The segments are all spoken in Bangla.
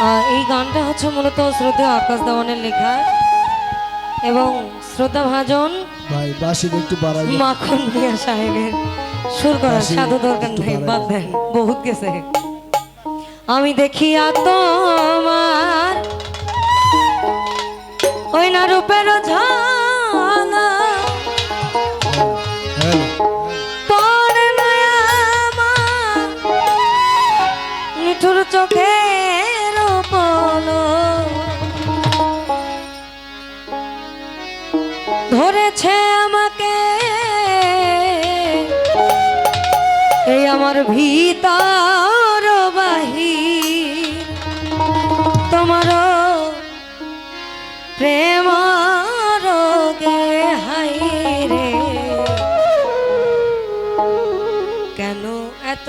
এই গানটা হচ্ছে মূলত শ্রদ্ধা আকাশ দেওয়ানের লেখা এবং শ্রোতা ভাজন ভাই বাসির একটু বাড়াই মাখন মিয়া সাহেবের সুর করা সাধু দরকার নেই বাদ দেন। বহুত গেছে। আমি দেখি তোমার ওই না রূপের ঝড় ভিতর বাহি তোমার প্রেম রোগে হাই রে। কেন এত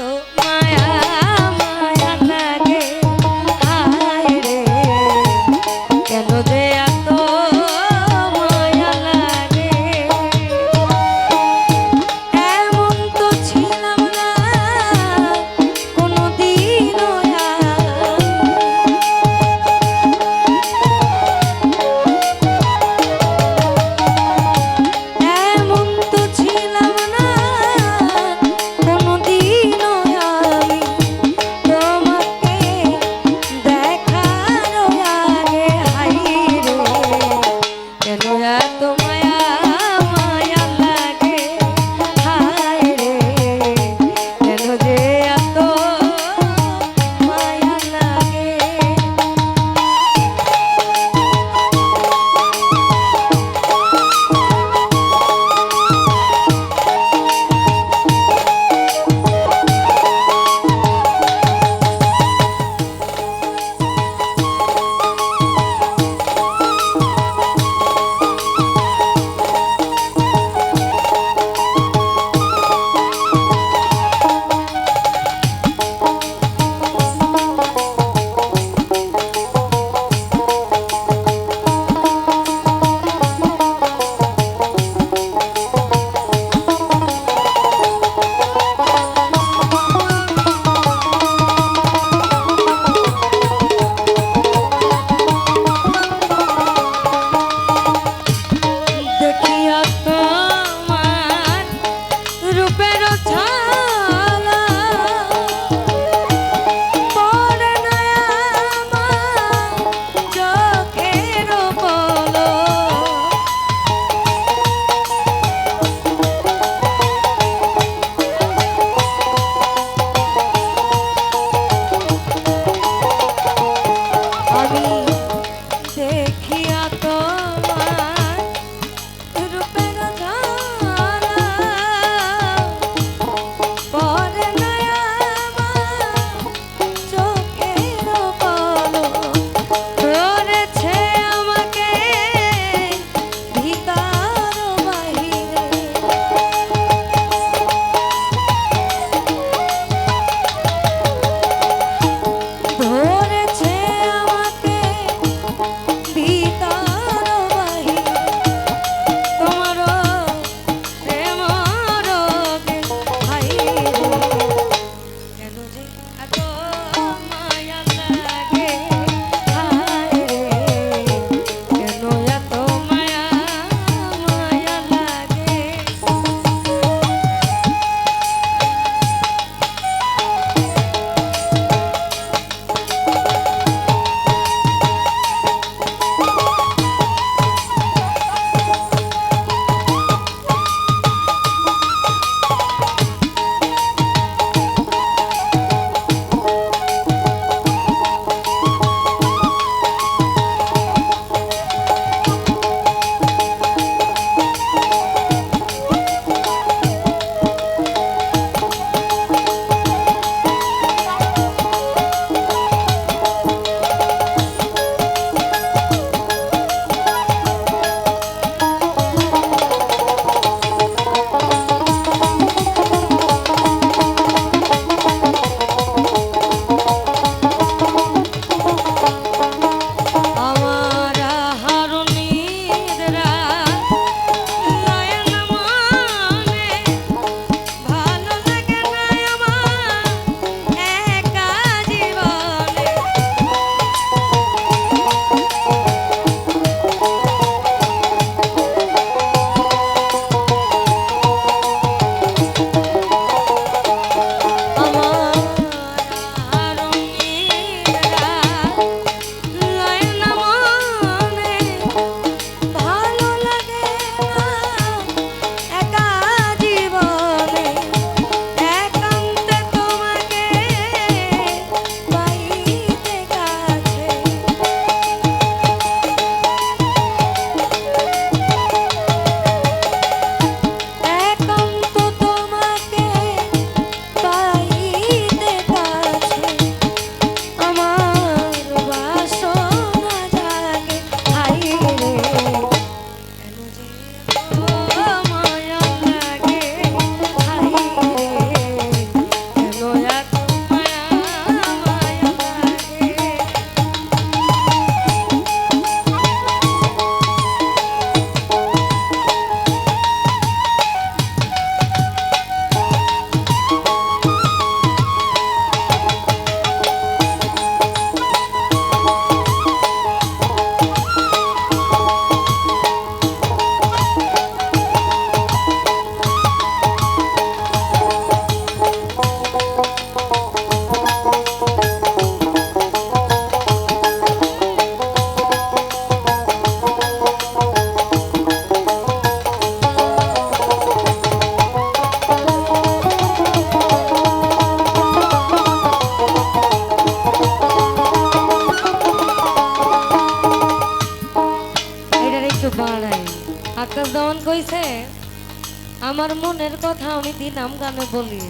আমার মনের কথা আমি দিনাম গানে বলি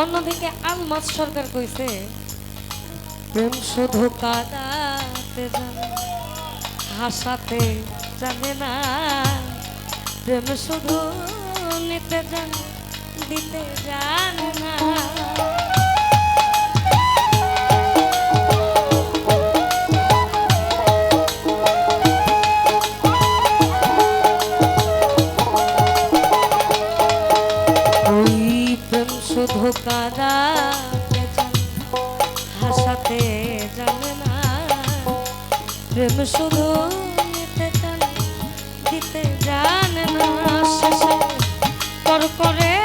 অন্যদিকে আলমাস সরকার কইছে, প্রেম শুধু কাদাতে জানে, হাসাতে জানে না। প্রেম শুধু নিতে জানে, দিতে জানে না। প্রেম শুধু দিতে জান না শেষে। করে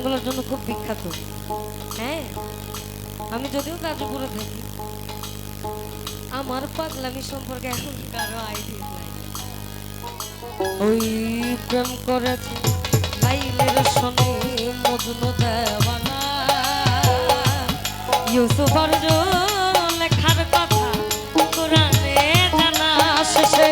গানগুলোর জন্য খুব বিখ্যাত। হ্যাঁ আমি যদিও গাজীপুরে থাকি, আমার পাগলামি সম্পর্কে এখন কারও আইডিয়া নাই। ওই প্রেম করেছে লাইলের দেওয়ানা। লেখার কথা কোরআনে জানা শেষে